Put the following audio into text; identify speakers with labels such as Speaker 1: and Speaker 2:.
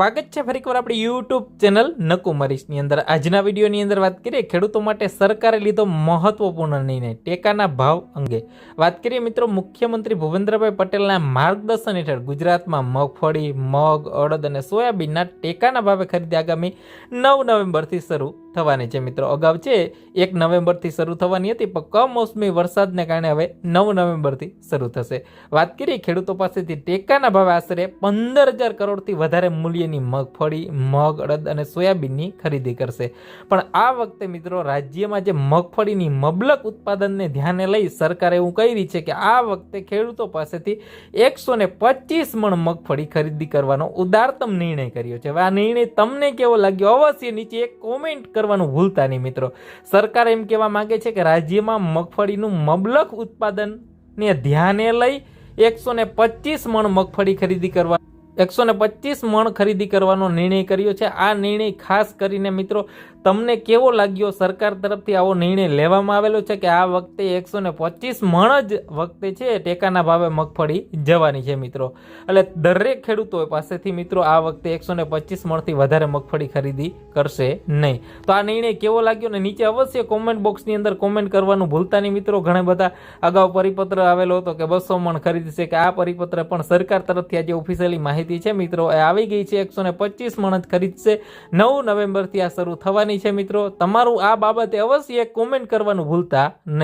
Speaker 1: સ્વાગત છે. ફરીકવાર આપણી યુટ્યુબ ચેનલ નકુમરીશની અંદર. આજના વિડીયોની અંદર વાત કરીએ ખેડૂતો માટે સરકારે લીધો મહત્વપૂર્ણ નિર્ણય, ટેકાના ભાવ અંગે. વાત કરીએ મિત્રો મુખ્યમંત્રી ભૂપેન્દ્રભાઈ પટેલના માર્ગદર્શન હેઠળ ગુજરાતમાં મગફળી, મગ, અડદ અને સોયાબીનના ટેકાના ભાવે ખરીદી આગામી નવ નવેમ્બરથી શરૂ થવાની છે મિત્રો. અગાઉ છે, એક નવેમ્બરથી શરૂ થવાની હતી, પણ કમોસમી વરસાદને કારણે હવે નવ નવેમ્બરથી શરૂ થશે. વાત કરીએ ખેડૂતો પાસેથી, ટેકાના ભાવે આશરે પંદર હજાર કરોડથી વધારે મૂલ્યની મગફળી, મગ, અડદ અને સોયાબીનની ખરીદી કરશે. પણ આ વખતે મિત્રો, રાજ્યમાં જે મગફળીની મબલક ઉત્પાદનને ધ્યાને લઈ સરકારે એવું કહી છે કે આ વખતે ખેડૂતો પાસેથી એકસો ને પચીસ મણ મગફળી ખરીદી કરવાનો ઉદારતમ નિર્ણય કર્યો છે. હવે આ નિર્ણય તમને કેવો લાગ્યો? અવશ્ય નીચે એક કોમેન્ટ કરવાનું ભૂલતા નહીં મિત્રો. સરકાર એમ કહેવા માંગે છે કે રાજ્યમાં મગફળીનું મબલક ઉત્પાદનને ધ્યાને લઈ એકસો ને પચીસ મણ મગફળી ખરીદી કરવા એકસો ને પચીસ મણ ખરીદી કરવાનો નિર્ણય કર્યો છે. આ નિર્ણય ખાસ કરીને મિત્રો તમને કેવો લાગ્યો? સરકાર તરફથી આવો નિર્ણય લેવામાં આવેલો છે કે આ વખતે એકસો ને પચીસ મણ જ વખતે છે ટેકાના ભાવે મગફળી જવાની છે મિત્રો. એટલે દરેક ખેડૂતો પાસેથી મિત્રો આ વખતે એકસો ને પચીસ મણથી વધારે મગફળી ખરીદી કરશે નહીં. તો આ નિર્ણય કેવો લાગ્યો ને નીચે અવશ્ય કોમેન્ટ બોક્સની અંદર કોમેન્ટ કરવાનું ભૂલતા નહીં મિત્રો. ઘણા બધા અગાઉ પરિપત્ર આવેલો હતો કે બસો મણ ખરીદશે કે આ પરિપત્ર પણ સરકાર તરફથી આજે ઓફિશિયલી માહિતી છે મિત્રો. એ આવી ગઈ છે, એકસો ને પચીસ મણ જ ખરીદશે. નવ નવેમ્બરથી આ શરૂ થવાની છે મિત્રો. તમારું આ બાબતે અવશ્ય કોમેન્ટ કરવાનું ભૂલતા નહીં